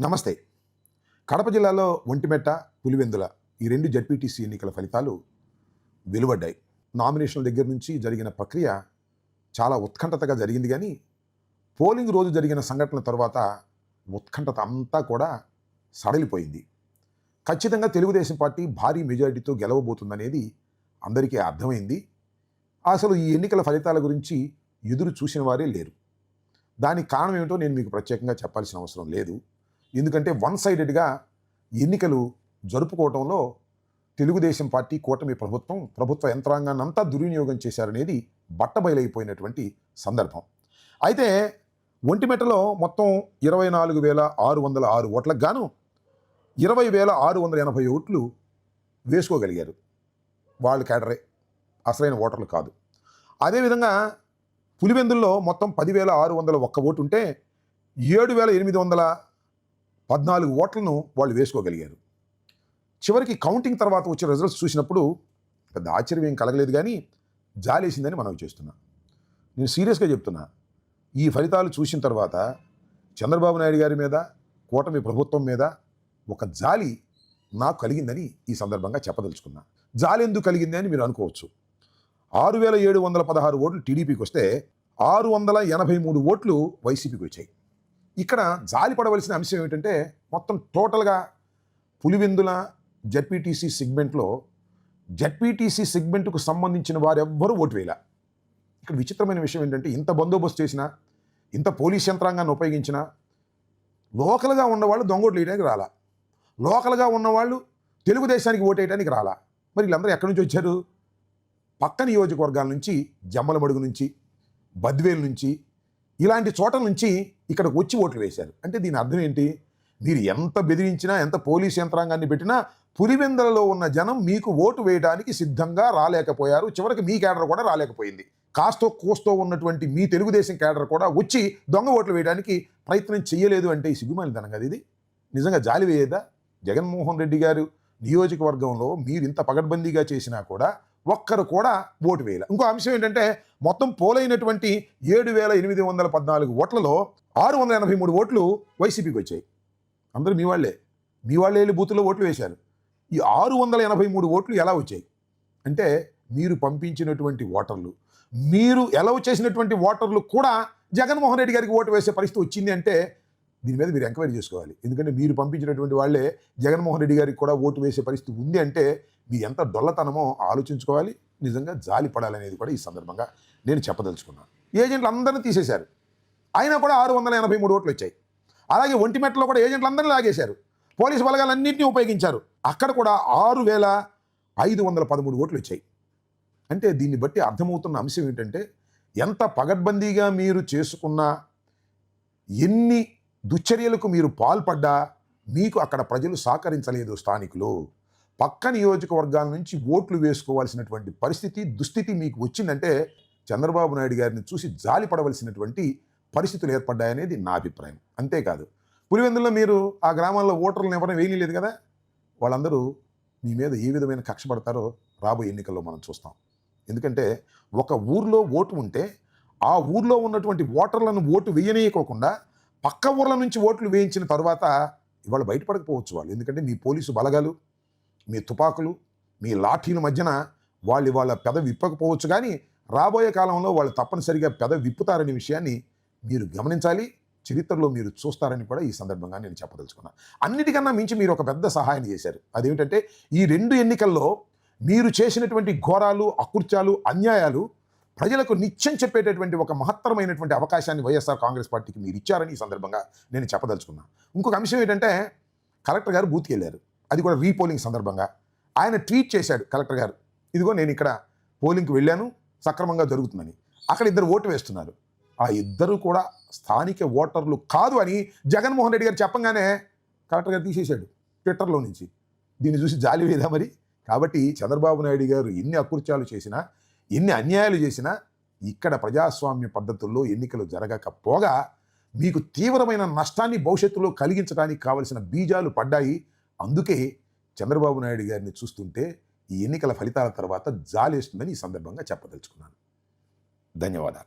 నమస్తే. కడప జిల్లాలో ఒంటిమెట్ట పులివెందుల ఈ రెండు జడ్పీటీసీ ఎన్నికల ఫలితాలు వెలువడ్డాయి. నామినేషన్ల దగ్గర నుంచి జరిగిన ప్రక్రియ చాలా ఉత్కంఠతగా జరిగింది కానీ పోలింగ్ రోజు జరిగిన సంఘటనల తర్వాత ఉత్కంఠత అంతా కూడా సడలిపోయింది. ఖచ్చితంగా తెలుగుదేశం పార్టీ భారీ మెజారిటీతో గెలవబోతుందనేది అందరికీ అర్థమైంది. అసలు ఈ ఎన్నికల ఫలితాల గురించి ఎదురు చూసిన వారే లేరు. దానికి కారణం ఏమిటో నేను మీకు ప్రత్యేకంగా చెప్పాల్సిన అవసరం లేదు. ఎందుకంటే వన్ సైడెడ్గా ఎన్నికలు జరుపుకోవడంలో తెలుగుదేశం పార్టీ కూటమి ప్రభుత్వం ప్రభుత్వ యంత్రాంగాన్ని అంతా దుర్వినియోగం చేశారనేది బట్టబయలైపోయినటువంటి సందర్భం. అయితే ఒంటిమెట్టలో మొత్తం ఇరవై నాలుగు వేల ఆరు వందల ఆరు ఓట్లకు గాను ఇరవై వేల ఆరు వందల ఎనభై ఓట్లు వేసుకోగలిగారు. వాళ్ళు కేటరే అసలైన ఓటర్లు కాదు. అదేవిధంగా పులివెందుల్లో మొత్తం పదివేల ఆరు వందల ఒక్క ఓటు ఉంటే ఏడు వేల ఎనిమిది వందల పద్నాలుగు ఓట్లను వాళ్ళు వేసుకోగలిగారు. చివరికి కౌంటింగ్ తర్వాత వచ్చే రిజల్ట్స్ చూసినప్పుడు పెద్ద ఆశ్చర్యం ఏం కలగలేదు కానీ జాలేసిందని మనం చేస్తున్నా. నేను సీరియస్గా చెప్తున్నా. ఈ ఫలితాలు చూసిన తర్వాత చంద్రబాబు నాయుడు గారి మీద కూటమి ప్రభుత్వం మీద ఒక జాలి నాకు కలిగిందని ఈ సందర్భంగా చెప్పదలుచుకున్నా. జాలి ఎందుకు కలిగింది అని మీరు అనుకోవచ్చు. ఆరు వేల ఏడు వందల పదహారు ఓట్లు టీడీపీకి వస్తే ఆరు వందల ఎనభై మూడు ఓట్లు వైసీపీకి వచ్చాయి. ఇక్కడ జాలి పడవలసిన అంశం ఏమిటంటే మొత్తం టోటల్గా పులివెందుల జడ్పీటీసీ సెగ్మెంట్లో జడ్పీటీసీ సెగ్మెంట్కు సంబంధించిన వారెవ్వరూ ఓటు వేయలే. ఇక్కడ విచిత్రమైన విషయం ఏంటంటే ఇంత బందోబస్తు చేసినా ఇంత పోలీస్ యంత్రాంగాన్ని ఉపయోగించినా లోకల్గా ఉన్నవాళ్ళు దొంగోట్లు వేయడానికి రాలా. లోకల్గా ఉన్నవాళ్ళు తెలుగుదేశానికి ఓటేయడానికి రాలా. మరి వీళ్ళందరూ ఎక్కడి నుంచి వచ్చారు? పక్క నియోజకవర్గాల నుంచి జమ్మలమడుగు నుంచి బద్వేలు నుంచి ఇలాంటి చోట్ల నుంచి ఇక్కడికి వచ్చి ఓట్లు వేశారు. అంటే దీని అర్థం ఏంటి? మీరు ఎంత బెదిరించినా ఎంత పోలీస్ యంత్రాంగాన్ని పెట్టినా పులివెందలలో ఉన్న జనం మీకు ఓటు వేయడానికి సిద్ధంగా రాలేకపోయారు. చివరికి మీ కేడర్ కూడా రాలేకపోయింది. కాస్తో కోస్తో ఉన్నటువంటి మీ తెలుగుదేశం కేడర్ కూడా వచ్చి దొంగ ఓట్లు వేయడానికి ప్రయత్నం చేయలేదు అంటే ఈ సిగ్గుమాలితనం కదా ఇది. నిజంగా జాలి వేయదా? జగన్మోహన్ రెడ్డి గారు నియోజకవర్గంలో మీరు ఇంత పగడ్బందీగా చేసినా కూడా ఒక్కరు కూడా ఓటు వేయలే. ఇంకో అంశం ఏంటంటే మొత్తం పోలైనటువంటి ఏడు వేల ఎనిమిది వందల పద్నాలుగు ఓట్లలో ఆరు వందల ఎనభై మూడు ఓట్లు వైసీపీకి వచ్చాయి. అందరూ మీ వాళ్ళే. మీ వాళ్ళే వెళ్ళి బూత్లో ఓట్లు వేశారు. ఈ ఆరు వందల ఎనభై మూడు ఓట్లు ఎలా వచ్చాయి? అంటే మీరు పంపించినటువంటి ఓటర్లు మీరు ఎలవ్ చేసినటువంటి ఓటర్లు కూడా జగన్మోహన్ రెడ్డి గారికి ఓటు వేసే పరిస్థితి వచ్చింది అంటే దీని మీద మీరు ఎంక్వైరీ చేసుకోవాలి. ఎందుకంటే మీరు పంపించినటువంటి వాళ్ళే జగన్మోహన్ రెడ్డి గారికి కూడా ఓటు వేసే పరిస్థితి ఉంది అంటే మీ ఎంత డొల్లతనమో ఆలోచించుకోవాలి. నిజంగా జాలి పడాలనేది కూడా ఈ సందర్భంగా నేను చెప్పదలుచుకున్నాను. ఏజెంట్లు అందరినీ తీసేశారు. అయినా కూడా ఆరు వందల ఎనభై మూడు ఓట్లు వచ్చాయి. అలాగే ఒంటిమెట్టలో కూడా ఏజెంట్లందరినీ లాగేశారు. పోలీసు బలగాలన్నింటినీ ఉపయోగించారు. అక్కడ కూడా ఆరు వేల ఐదు వందల పదమూడు ఓట్లు వచ్చాయి. అంటే దీన్ని బట్టి అర్థమవుతున్న అంశం ఏంటంటే ఎంత పగడ్బందీగా మీరు చేసుకున్న ఎన్ని దుశ్చర్యలకు మీరు పాల్పడ్డా మీకు అక్కడ ప్రజలు సహకరించలేదు స్థానికులు. పక్క నియోజకవర్గాల నుంచి ఓట్లు వేసుకోవాల్సినటువంటి పరిస్థితి దుస్థితి మీకు వచ్చిందంటే చంద్రబాబు నాయుడు గారిని చూసి జాలి పడవలసినటువంటి పరిస్థితులు ఏర్పడ్డాయనేది నా అభిప్రాయం. అంతేకాదు పులివెందుల్లో మీరు ఆ గ్రామాల్లో ఓటర్లను ఎవరైనా వేయలేదు కదా? వాళ్ళందరూ మీ మీద ఏ విధమైన కక్ష పడతారో రాబోయే ఎన్నికల్లో మనం చూస్తాం. ఎందుకంటే ఒక ఊర్లో ఓటు ఉంటే ఆ ఊర్లో ఉన్నటువంటి ఓటర్లను ఓటు వేయనీయకోకుండా పక్క ఊర్ల నుంచి ఓట్లు వేయించిన తర్వాత ఇవాళ బయటపడకపోవచ్చు వాళ్ళు. ఎందుకంటే మీ పోలీసు బలగాలు మీ తుపాకులు మీ లాఠీల మధ్యన వాళ్ళు వాళ్ళ పెద విప్పకపోవచ్చు. కానీ రాబోయే కాలంలో వాళ్ళు తప్పనిసరిగా పెద విప్పుతారనే విషయాన్ని మీరు గమనించాలి చరిత్రలో మీరు చూస్తారని కూడా ఈ సందర్భంగా నేను చెప్పదలుచుకున్నాను అన్నిటికన్నా మించి మీరు ఒక పెద్ద సహాయం చేశారు. అదేమిటంటే ఈ రెండు ఎన్నికల్లో మీరు చేసినటువంటి ఘోరాలు అకృత్యాలు అన్యాయాలు ప్రజలకు నిత్యం చెప్పేటటువంటి ఒక మహత్తరమైనటువంటి అవకాశాన్ని వైఎస్ఆర్ కాంగ్రెస్ పార్టీకి మీరు ఇచ్చారని ఈ సందర్భంగా నేను చెప్పదలుచుకున్నాను ఇంకొక అంశం ఏంటంటే కలెక్టర్ గారు బూత్కెళ్ళారు అది కూడా రీపోలింగ్ సందర్భంగా. ఆయన ట్వీట్ చేశాడు కలెక్టర్ గారు. ఇదిగో నేను ఇక్కడ పోలింగ్కి వెళ్ళాను సక్రమంగా జరుగుతుందని. అక్కడ ఇద్దరు ఓటు వేస్తున్నారు. ఆ ఇద్దరు కూడా స్థానిక ఓటర్లు కాదు అని జగన్మోహన్ రెడ్డి గారు చెప్పంగానే కలెక్టర్ గారు తీసేశాడు ట్విట్టర్లో నుంచి. దీన్ని చూసి జాలి వేదా మరి? కాబట్టి చంద్రబాబు నాయుడు గారు ఎన్ని అకృత్యాలు చేసినా ఎన్ని అన్యాయాలు చేసినా ఇక్కడ ప్రజాస్వామ్య పద్ధతుల్లో ఎన్నికలు జరగకపోగా మీకు తీవ్రమైన నష్టాన్ని భవిష్యత్తులో కలిగించడానికి కావలసిన బీజాలు పడ్డాయి. అందుకే చంద్రబాబు నాయుడు గారిని చూస్తుంటే ఈ ఎన్నికల ఫలితాల తర్వాత జాలేస్తుందని ఈ సందర్భంగా చెప్పదలుచుకున్నాను. ధన్యవాదాలు.